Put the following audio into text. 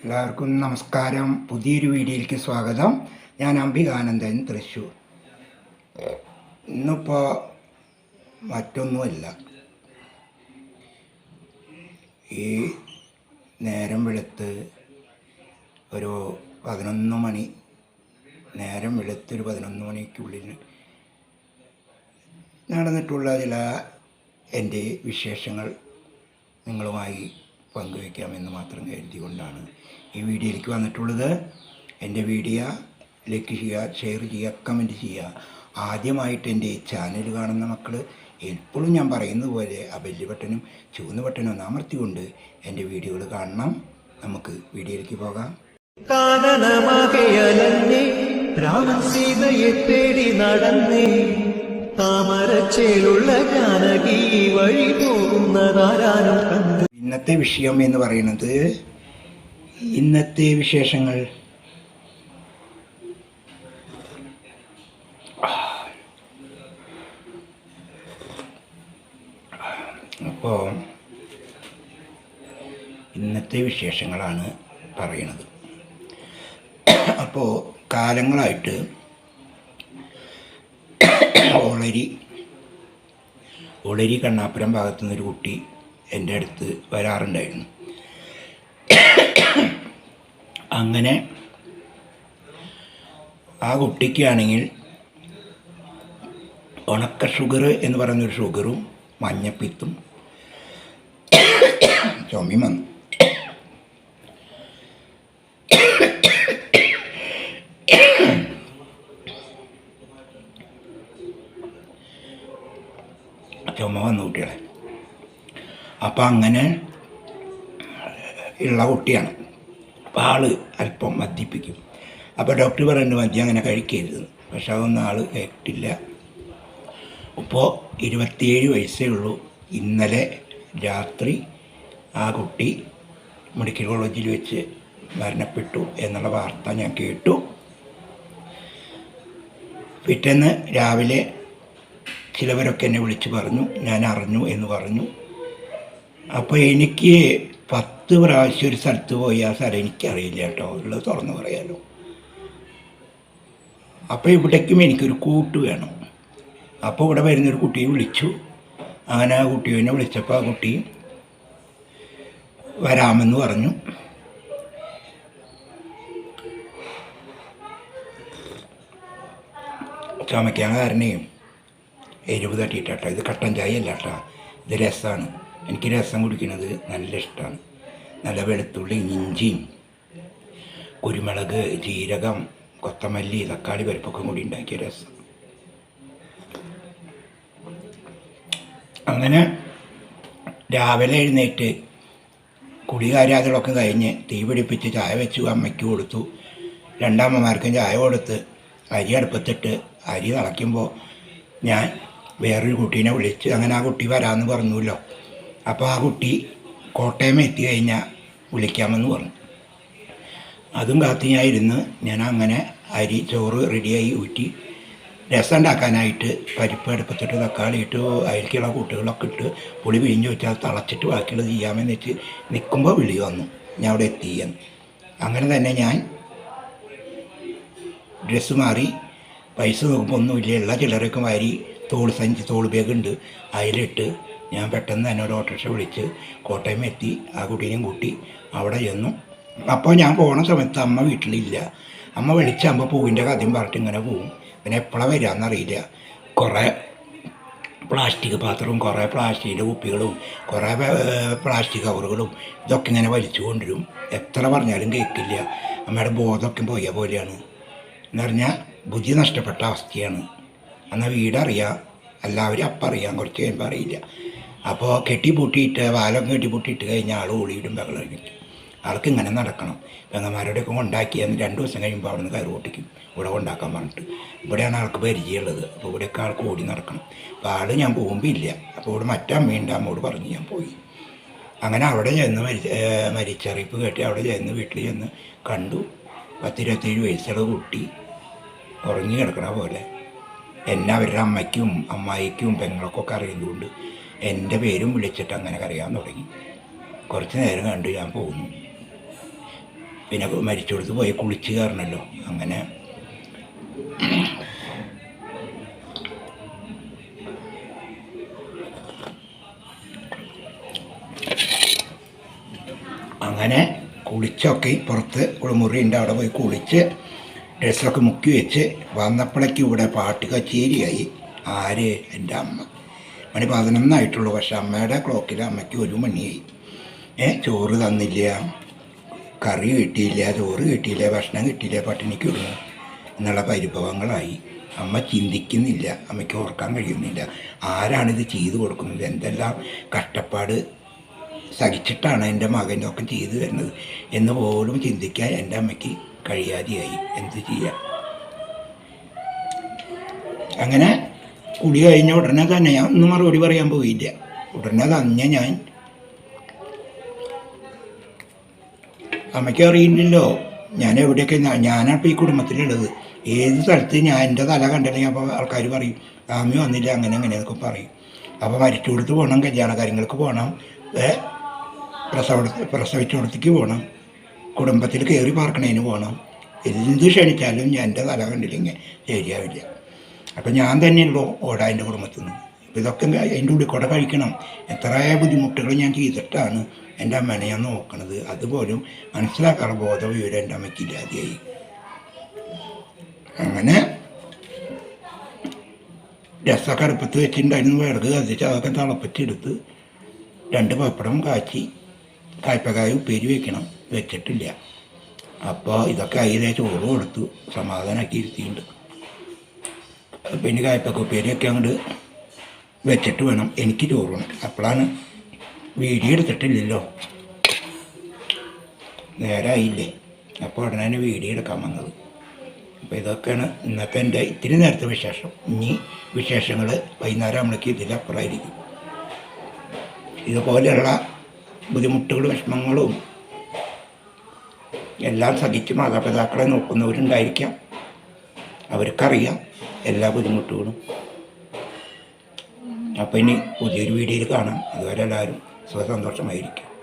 എല്ലാവർക്കും നമസ്കാരം. പുതിയൊരു വീഡിയോയിലേക്ക് സ്വാഗതം. ഞാൻ അംബികാനന്ദൻ തൃശ്ശൂർ. ഇന്നിപ്പോൾ മറ്റൊന്നുമല്ല. ഈ നേരം വെളുത്ത് ഒരു പതിനൊന്ന് മണി നേരം വെളുത്ത് ഒരു പതിനൊന്ന് മണിക്കുള്ളിൽ നടന്നിട്ടുള്ള ചില എന്റെ വിശേഷങ്ങൾ നിങ്ങളുമായി പങ്കുവയ്ക്കാമെന്ന് മാത്രം കരുതിക്കൊണ്ടാണ് ഈ വീഡിയോയിലേക്ക് വന്നിട്ടുള്ളത്. എന്റെ വീഡിയോ ലൈക്ക് ചെയ്യുക ഷെയർ ചെയ്യുക കമന്റ് ചെയ്യുക. ആദ്യമായിട്ട് എന്റെ ചാനൽ കാണുന്ന മക്കൾ എപ്പോഴും ഞാൻ പറയുന്നത് പോലെ ആ ബെല്ല് ബട്ടനും ചുവന്ന ബട്ടനും ഒന്ന് അമർത്തിക്കൊണ്ട് എന്റെ വീഡിയോകൾ കാണണം. നമുക്ക് വീഡിയോയിലേക്ക് പോകാം. രാമൻ സീതയെ തേടി നടന്നേ. താമരച്ചേലുള്ള ജാനകി വഴി പോകുന്നതാരാനും കണ്ടു ഇന്നത്തെ വിഷയം എന്ന് പറയുന്നത് ഇന്നത്തെ വിശേഷങ്ങൾ. അപ്പോൾ ഇന്നത്തെ വിശേഷങ്ങളാണ് പറയുന്നത്. അപ്പോൾ കാലങ്ങളായിട്ട് ഓളരി ഒളരി കണ്ണാപ്പുരം ഭാഗത്തുനിന്നൊരു കുട്ടി എന്റെ അടുത്ത് വരാറുണ്ടായിരുന്നു. അങ്ങനെ ആ കുട്ടിക്കാണെങ്കിൽ ഉണക്ക ഷുഗർ എന്ന് പറയുന്നൊരു ഷുഗറും മഞ്ഞപ്പിത്തും ചുമയും വന്നു. ചുമ വന്നു കുട്ടികളെ. അപ്പം അങ്ങനെ ഉള്ള കുട്ടിയാണ്. അപ്പം ആൾ അല്പം മദ്യപ്പിക്കും അപ്പോൾ ഡോക്ടർ പറയുന്നുണ്ട് മദ്യം അങ്ങനെ കഴിക്കരുത്. പക്ഷെ അതൊന്നും ആൾ കേട്ടില്ല. ഇപ്പോൾ ഇരുപത്തിയേഴ് വയസ്സേ ഉള്ളൂ. ഇന്നലെ രാത്രി ആ കുട്ടി മെഡിക്കൽ കോളേജിൽ വെച്ച് മരണപ്പെട്ടു എന്നുള്ള വാർത്ത ഞാൻ കേട്ടു. പിറ്റേന്ന് രാവിലെ ചിലവരൊക്കെ എന്നെ വിളിച്ചു പറഞ്ഞു ഞാൻ അറിഞ്ഞു എന്ന് പറഞ്ഞു. അപ്പോൾ എനിക്ക് പത്ത് പ്രാവശ്യം ഒരു സ്ഥലത്ത് പോയി ആ സ്ഥലം എനിക്കറിയില്ല കേട്ടോ. ഉള്ളത് തുറന്നു പറയാലോ. അപ്പോൾ ഇവിടേക്കും എനിക്കൊരു കൂട്ട് വേണം. അപ്പോൾ ഇവിടെ വരുന്നൊരു കുട്ടിയെ വിളിച്ചു. അങ്ങനെ ആ കുട്ടിയെ വിളിച്ചപ്പോൾ ആ കുട്ടി വരാമെന്ന് പറഞ്ഞു. ചുമയ്ക്കാൻ കാരണേ എരിവ് തട്ടിയിട്ടാട്ടോ. ഇത് കട്ടൻ ചായ അല്ല കേട്ടോ. ഇത് രസമാണ് എനിക്ക് രസം കുടിക്കുന്നത് നല്ല ഇഷ്ടമാണ് നല്ല വെളുത്തുള്ളി ഇഞ്ചിയും കുരുമുളക് ജീരകം കൊത്തമല്ലി തക്കാളി പരിപ്പൊക്കെ കൂടി ഉണ്ടാക്കിയ രസം. അങ്ങനെ രാവിലെ എഴുന്നേറ്റ് കുടികാര്യാദികളൊക്കെ കഴിഞ്ഞ് തീ പിടിപ്പിച്ച് ചായ വെച്ചു അമ്മയ്ക്ക് കൊടുത്തു. രണ്ടമ്മമാർക്കും ചായ കൊടുത്ത് അരി അടുപ്പത്തിട്ട് അരി തിളയ്ക്കുമ്പോൾ ഞാൻ വേറൊരു കുട്ടീനെ വിളിച്ച് അങ്ങനെ ആ കുട്ടി വരാമെന്ന് പറഞ്ഞല്ലോ അപ്പോൾ ആ കുട്ടി കോട്ടയം എത്തി കഴിഞ്ഞാൽ വിളിക്കാമെന്ന് പറഞ്ഞു. അതും കാത്ത് ഞാൻ ഇരുന്ന് ഞാൻ അങ്ങനെ അരി ചോറ് റെഡിയായി ഊറ്റി രസം ഉണ്ടാക്കാനായിട്ട് പരിപ്പ് അടുപ്പത്തിട്ട് തക്കാളി ഇട്ട് അതിലേക്കുള്ള കൂട്ടുകളൊക്കെ ഇട്ട് പുളി പിഴിഞ്ഞ് വെച്ചാൽ തളച്ചിട്ട് ബാക്കിയുള്ളത് ചെയ്യാമെന്ന് വെച്ച് നിൽക്കുമ്പോൾ വിളി വന്നു. ഞാൻ അവിടെ എത്തിയെന്ന് അങ്ങനെ തന്നെ ഞാൻ ഡ്രസ്സ് മാറി പൈസ നോക്കുമ്പോൾ ഒന്നുമില്ല. എല്ലാ ചിലരൊക്കെ വാരി തോൾ സഞ്ചി തോൾ ബാഗുണ്ട് അതിലിട്ട് ഞാൻ പെട്ടെന്ന് തന്നെ ഒരു ഓട്ടോറിക്ഷ വിളിച്ച് കോട്ടയം എത്തി ആ കുട്ടീനെയും കൂട്ടി അവിടെ ചെന്നു. അപ്പോൾ ഞാൻ പോണ സമയത്ത് അമ്മ വീട്ടിലില്ല. അമ്മ വിളിച്ചാകുമ്പോൾ പൂവിന്റെ കഥയും പറഞ്ഞിട്ട് ഇങ്ങനെ പോവും. പിന്നെ എപ്പോഴാണ് വരാമെന്നറിയില്ല കുറേ പ്ലാസ്റ്റിക് പാത്രവും കുറേ പ്ലാസ്റ്റിക്കിന്റെ കുപ്പികളും കുറേ പ്ലാസ്റ്റിക് കവറുകളും ഇതൊക്കെ ഇങ്ങനെ വലിച്ചു കൊണ്ടുവരും. എത്ര പറഞ്ഞാലും കേൾക്കില്ല അമ്മയുടെ ബോധമൊക്കെ പോയ പോലെയാണ്. എന്ന് പറഞ്ഞാൽ ബുദ്ധി നഷ്ടപ്പെട്ട അവസ്ഥയാണ്. എന്നാൽ വീടറിയാം. എല്ലാവരും അപ്പം അറിയാം. കുറച്ച് കഴിയുമ്പോൾ അറിയില്ല. അപ്പോൾ കെട്ടിപ്പൂട്ടിയിട്ട് വാലൊക്കെ കെട്ടിപ്പൂട്ടിയിട്ട് കഴിഞ്ഞാൽ ആൾ ഓടിയിടും ബഹളം കഴിഞ്ഞു ആൾക്ക് ഇങ്ങനെ നടക്കണം. പെങ്ങന്മാരോടെയൊക്കെ അന്ന് രണ്ട് ദിവസം കഴിയുമ്പോൾ അവിടെ നിന്ന് കയറി ഓട്ടിക്കും ഇവിടെ ഉണ്ടാക്കാൻ പറഞ്ഞിട്ട്. ഇവിടെയാണ് ആൾക്ക് പരിചയമുള്ളത്. അപ്പോൾ ഇവിടെയൊക്കെ ആൾക്ക് ഓടി നടക്കണം. അപ്പോൾ ആൾ ഞാൻ പോകുമ്പോൾ ഇല്ല അപ്പോൾ ഇവിടെ മറ്റമ്മയുണ്ട് അമ്മോട് പറഞ്ഞ് ഞാൻ പോയി. അങ്ങനെ അവിടെ ചെന്ന് മരിച്ച മരിച്ചറിയിപ്പ് കേട്ടി അവിടെ ചെന്ന് വീട്ടിൽ ചെന്ന് കണ്ടു. പത്തിരുപത്തേഴ് വയസ്സുള്ള കുട്ടി ഉറങ്ങി കിടക്കണ പോലെ. എന്നെ അവരുടെ അമ്മയ്ക്കും അമ്മായിക്കും പെങ്ങളൊക്കെ അറിയുന്നതുകൊണ്ട് എന്റെ പേരും വിളിച്ചിട്ട് അങ്ങനെ കരയാൻ തുടങ്ങി. കുറച്ച് നേരം കണ്ടു ഞാൻ പോകുന്നു പിന്നെ മരിച്ചെടുത്ത് പോയി കുളിച്ച് കയറണമല്ലോ അങ്ങനെ അങ്ങനെ കുളിച്ചൊക്കെ പുറത്ത് കുളിമുറിന്റെ അവിടെ പോയി കുളിച്ച് ഡ്രസ്സൊക്കെ മുക്കി വെച്ച് വന്നപ്പോഴേക്കും ഇവിടെ പാട്ട് കച്ചേരിയായി. ആര്? എന്റെ അമ്മ. മണി പതിനൊന്നായിട്ടുള്ളൂ. പക്ഷെ അമ്മയുടെ ക്ലോക്കിൽ അമ്മയ്ക്ക് ഒരു മണിയായി. ഏ ചോറ് തന്നില്ല. കറി കിട്ടിയില്ല ചോറ് കിട്ടിയില്ല ഭക്ഷണം കിട്ടിയില്ല പട്ടിണിക്ക് വിടുന്നു എന്നുള്ള പരിഭവങ്ങളായി. അമ്മ ചിന്തിക്കുന്നില്ല. അമ്മയ്ക്ക് ഓർക്കാൻ കഴിയുന്നില്ല. ആരാണിത് ചെയ്തു കൊടുക്കുന്നത്? എന്തെല്ലാം കഷ്ടപ്പാട് സഹിച്ചിട്ടാണ് എന്റെ മകനൊക്കെ ചെയ്തു തരുന്നത്? എന്ന് പോലും ചിന്തിക്കാൻ എന്റെ അമ്മയ്ക്ക് കഴിയാതെയായി. എന്ത് ചെയ്യാം? അങ്ങനെ കുടി കഴിഞ്ഞ ഉടനെ തന്നെ ഞാൻ ഒന്നും മറുപടി പറയാൻ പോയില്ല. ഉടനെ തന്നെ ഞാൻ അമ്മയ്ക്ക് അറിയില്ലല്ലോ. ഞാൻ എവിടെയൊക്കെ ഞാനാണ് ഞാനാണിപ്പോൾ ഈ കുടുംബത്തിലുള്ളത്. ഏത് സ്ഥലത്ത് ഞാൻ എന്റെ തല കണ്ടില്ലെങ്കിൽ അപ്പോൾ ആൾക്കാർ പറയും ആമി വന്നില്ല അങ്ങനെ അങ്ങനെ അങ്ങനെയൊക്കെ പറയും. അപ്പോൾ മരിച്ചു കൊടുത്ത് പോകണം കല്യാണ കാര്യങ്ങൾക്ക് പോകണം പ്രസവ പ്രസവിച്ചുകൊടുത്തേക്ക് പോകണം കുടുംബത്തിൽ കയറി പാർക്കണേന് പോകണം. എന്ത് ക്ഷണിച്ചാലും ഞാൻ എന്റെ തല കണ്ടില്ലെങ്കിൽ ശരിയാവില്ല. അപ്പം ഞാൻ തന്നെയുള്ളൂ ഓടാ എന്റെ കുടുംബത്തിൽ നിന്ന് അപ്പോൾ ഇതൊക്കെ അതിന്റെ ഉള്ളിൽ കുട കഴിക്കണം. എത്ര ബുദ്ധിമുട്ടുകൾ ഞാൻ ചെയ്തിട്ടാണ് എന്റെ അമ്മനെ ഞാൻ നോക്കണത്. അതുപോലും മനസ്സിലാക്കാനുള്ള ബോധം വിവരം എന്റെ അമ്മയ്ക്ക് ഇല്ലാതെയായി. അങ്ങനെ രസമൊക്കെ അടുപ്പത്ത് വെച്ചിട്ടുണ്ടായിരുന്നു. വിറക് കത്തിച്ച് അതൊക്കെ തിളപ്പിച്ചെടുത്ത് രണ്ട് പപ്പടം കാച്ചി കായ്പക്കായ ഉപ്പേരി വെക്കണം. വെച്ചിട്ടില്ല. അപ്പോൾ ഇതൊക്കെ അതിലെ ചോറ് കൊടുത്തു. സമാധാനമാക്കി ഇരുത്തിയിട്ടുണ്ട്. പിന്നെ കായ്പക്ക ഉപ്പേരിയൊക്കെ അങ്ങോട്ട് വെച്ചിട്ട് വേണം. എനിക്ക് ചോറ് വേണം അപ്പോഴാണ് വീഡിയോ എടുത്തിട്ടില്ലല്ലോ. നേരമായില്ലേ അപ്പോൾ ഉടനെ വീഡിയോ എടുക്കാൻ വന്നത്. അപ്പോൾ ഇതൊക്കെയാണ് ഇന്നത്തെ എന്റെ ഇത്തിരി നേരത്തെ വിശേഷം. ഇനി വിശേഷങ്ങൾ വൈകുന്നേരം നമ്മളേക്ക് ഇതിലപ്പുറമായിരിക്കും. ഇതുപോലെയുള്ള ബുദ്ധിമുട്ടുകളും വിഷമങ്ങളും എല്ലാം സഹിച്ച് മാതാപിതാക്കളെ നോക്കുന്നവരുണ്ടായിരിക്കാം. അവർക്കറിയാം. എല്ലാ ബുദ്ധിമുട്ടുകളും. അപ്പം ഇനി പുതിയൊരു വീഡിയോയിൽ കാണാം. അതുവരെ എല്ലാവരും സുഖസന്തോഷമായിരിക്കും